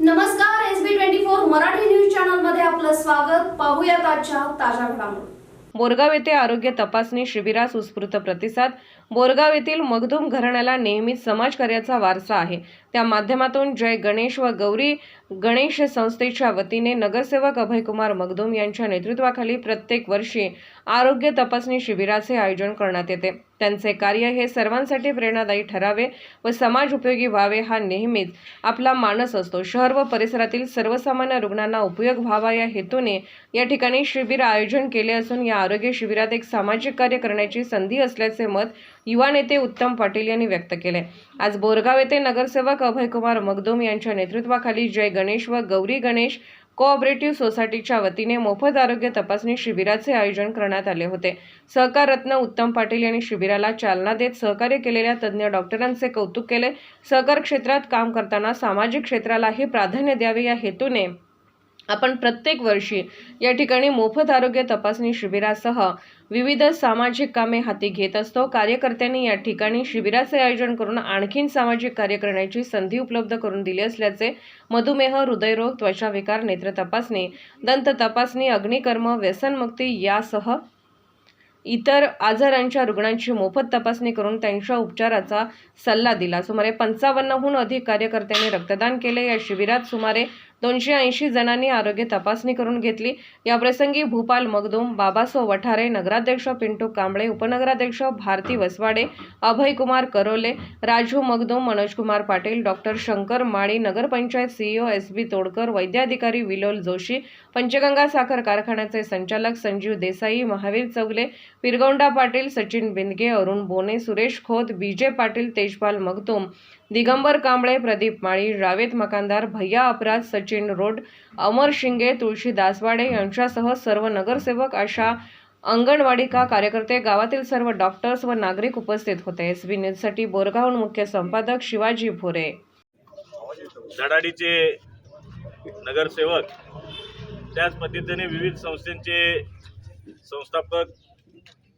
नमस्कार S B twenty four Marathi news चॅनलमध्ये आपलं स्वागत. पाहूयात आजच्या ताज्या घडामोडी. बोरगाव येथे आरोग्य तपासणी शिबिरास उत्स्फूर्त प्रतिसाद बोरगाव येथील मगधूम घराण्याला नेहमीच समाजकार्याचा वारसा आहे. त्या माध्यमातून जय गणेश व गौरी गणेश संस्थेच्या वतीने नगरसेवक अभयकुमार मगदूम यांच्या नेतृत्वाखाली प्रत्येक वर्षी आरोग्य तपासणी शिबिराचे आयोजन करण्यात येते. त्यांचे कार्य हे सर्वांसाठी प्रेरणादायी ठरावे व समाज उपयोगी व्हावे हा नेहमीच आपला मानस असतो. शहर व परिसरातील सर्वसामान्य रुग्णांना उपयोग व्हावा या हेतूने या ठिकाणी शिबिर आयोजन केले असून या आरोग्य शिबिरात एक सामाजिक कार्य करण्याची संधी असल्याचे मत युवा नेते उत्तम पाटील यांनी व्यक्त केले आज बोरगाव येथे नगरसेवक अभयकुमार मगदूम यांच्या नेतृत्वाखाली जय गणेश व गौरी गणेश कोऑपरेटिव्ह सोसायटीच्या वतीने मोफत आरोग्य तपासणी शिबिराचे आयोजन करण्यात आले होते. सहकार रत्न उत्तम पाटील यांनी शिबिराला चालना देत सहकार्य केलेल्या तज्ज्ञ डॉक्टरांचे कौतुक केले. सहकार क्षेत्रात काम करताना सामाजिक क्षेत्रालाही प्राधान्य द्यावे या हेतूने आपण प्रत्येक वर्षी या ठिकाणी मोफत आरोग्य तपासणी शिबिरासह विविध सामाजिक कामे हाती घेत असतो. कार्यकर्त्यांनी या ठिकाणी शिबिराचे आयोजन करून आणखीन सामाजिक कार्य करण्याची संधी उपलब्ध करून दिली असल्याचे मधुमेह हृदयरोग त्वचाविकार नेत्र तपासणी दंत तपासणी अग्निकर्म व्यसनमुक्ती यासह इतर आजारांच्या रुग्णांची मोफत तपासणी करून त्यांच्या उपचाराचा सल्ला दिला. सुमारे पंचावन्नहून अधिक कार्यकर्त्यांनी रक्तदान केले. या शिबिरात सुमारे दोनशे ऐंशी जणांनी आरोग्य तपासणी करून घेतली. याप्रसंगी भूपाल मगदूम बाबासो वठारे नगराध्यक्ष पिंटू कांबळे उपनगराध्यक्ष भारती वसवाडे अभयकुमार करोले राजू मगदूम मनोजकुमार पाटील डॉक्टर शंकर माळी नगरपंचायत सीईओ एस बी तोडकर वैद्याधिकारी विलोल जोशी पंचगंगा साखर कारखान्याचे संचालक संजीव देसाई महावीर चौगले पिरगौंडा पाटील सचिन बिंदगे अरुण बोने सुरेश खोत बीजे पाटील तेजपाल मगदूम दिगंबर कांबळे प्रदीप माळी रावेत मकानदार भैया अपराध सचिन रोड अमर शिंगे तुळशी दासवाडे यांच्यासह सर्व नगरसेवक अशा अंगणवाडी का कार्यकर्ते गावातील सर्व डॉक्टर्स व नागरिक उपस्थित होते. एस बी न्यूजसाठी बोरगावहून मुख्य संपादक शिवाजी भोरे. धडाडीचे नगरसेवक त्याच पद्धतीने विविध संस्थांचे संस्थापक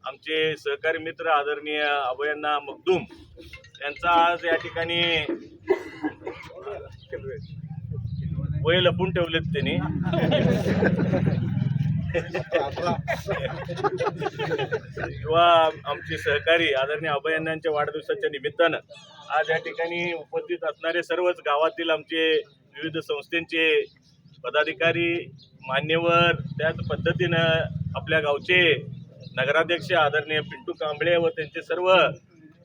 आमचे सहकारी मित्र आदरणीय अभयांना मखदूम यांचा आज या ठिकाणी वय लपून ठेवलेत त्यांनी. किंवा आमचे सहकारी आदरणीय अभयांनांच्या वाढदिवसाच्या निमित्तानं आज या ठिकाणी उपस्थित असणारे सर्वच गावातील आमचे विविध संस्थेचे पदाधिकारी मान्यवर त्याच पद्धतीनं आपल्या गावचे नगराध्यक्ष आदरणीय पिंटू कांबळे व त्यांचे सर्व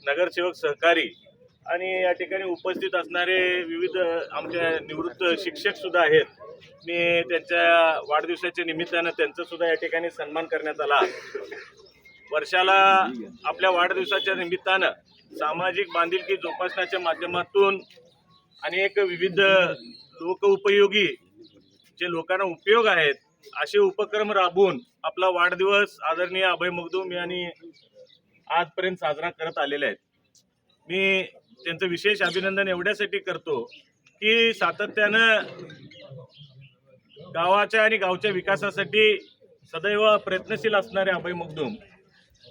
नगरसेवक सहकारी आणि या ठिकाणी उपस्थित असणारे विविध आमच्या निवृत्त शिक्षक सुद्धा आहेत. मी त्यांच्या वाढदिवसाच्या निमित्तानं त्यांचा सुद्धा या ठिकाणी सन्मान करण्यात आला. वर्षाला आपल्या वाढदिवसाच्या निमित्तानं सामाजिक बांधिलकी जोपासण्याच्या माध्यमातून अनेक विविध लोकउपयोगी जे लोकांना उपयोग आहेत असे उपक्रम राबवून आपला वाढदिवस आदरणीय अभय मगदूम यांनी आजपर्यंत साजरा करत आलेले आहेत. मी त्यांचं विशेष अभिनंदन एवढ्यासाठी करतो की सातत्यानं गावाच्या आणि गावच्या विकासासाठी सदैव प्रयत्नशील असणारे अभय मुगदुम.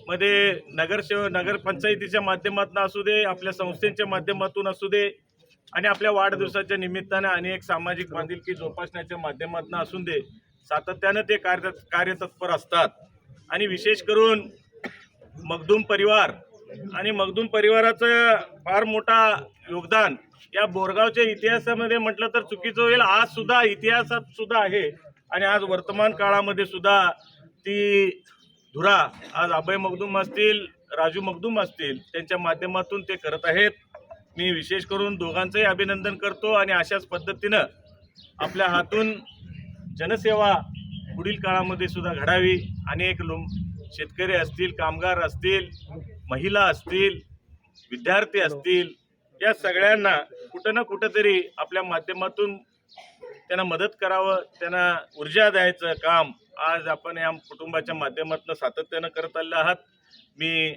मध्ये नगरसेव नगरपंचायतीच्या माध्यमातून असू दे आपल्या संस्थेच्या माध्यमातून असू दे आणि आपल्या वाढदिवसाच्या निमित्तानं अनेक सामाजिक बांधिलकी जोपासण्याच्या माध्यमातून असून दे सातत्यानं ते कार्य कार्यतत्पर असतात. आणि विशेष करून मगदूम परिवार आणि मगदूम परिवाराचं फार मोठा योगदान या बोरगावच्या इतिहासामध्ये म्हटलं तर चुकीचं होईल. आज सुद्धा इतिहासात सुद्धा आहे. आणि आज वर्तमान काळामध्ये सुद्धा ती धुरा आज अभय मगदूम असतील राजू मगदूम असतील त्यांच्या माध्यमातून ते करत आहेत. मी विशेष करून दोघांचंही अभिनंदन करतो आणि अशाच पद्धतीनं आपल्या हातून जनसेवा पुढील काळामध्ये सुद्धा घडावी. अनेक लो शेतकरी असतील कामगार असतील महिला असतील विद्यार्थी असतील या सगळ्यांना कुठं ना कुठंतरी आपल्या माध्यमातून त्यांना मदत करावं त्यांना ऊर्जा द्यायचं काम. आज आपण या कुटुंबाच्या माध्यमातून सातत्यानं करत आले आहात. मी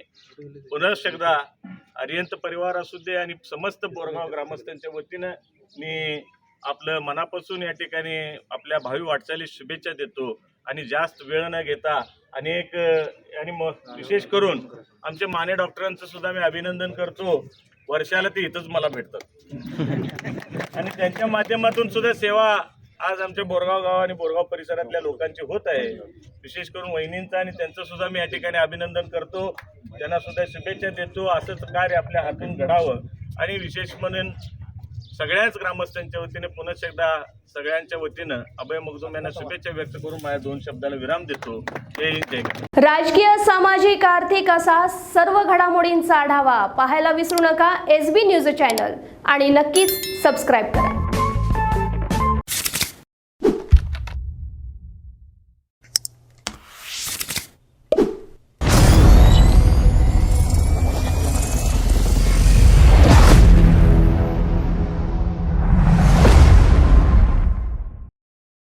पुनश्च एकदा अरियंत परिवार असू दे आणि समस्त बोरगाव ग्रामस्थांच्या वतीनं मी आपलं मनापासून या ठिकाणी आपल्या भावी वाटचालीस शुभेच्छा देतो. आणि जास्त वेळ न घेता अनेक आणि म विशेष करून आमचे माने डॉक्टरांचं सुद्धा मी अभिनंदन करतो. वर्षाला ते इथंच मला भेटतात. आणि त्यांच्या माध्यमातून सुद्धा सेवा आज आमच्या बोरगाव गाव आणि बोरगाव परिसरातल्या लोकांची होत आहे. विशेष करून वहिनींचं आणि त्यांचं सुद्धा मी या ठिकाणी अभिनंदन करतो. त्यांना सुद्धा शुभेच्छा देतो. असंच कार्य आपल्या हातून घडावं. आणि विशेष म्हणून सगळ्याच ग्रामस्थांच्या वतीने पुन्हा एकदा सगळ्यांच्या वतीनं अभय मगदूम यांना शुभेच्छा व्यक्त करून माझ्या दोन शब्दाला विराम देतो. राजकीय सामाजिक आर्थिक असा सर्व घडामोडींचा आढावा पाहायला विसरू नका. एस बी न्यूज चॅनल आणि नक्कीच सबस्क्राईब करा.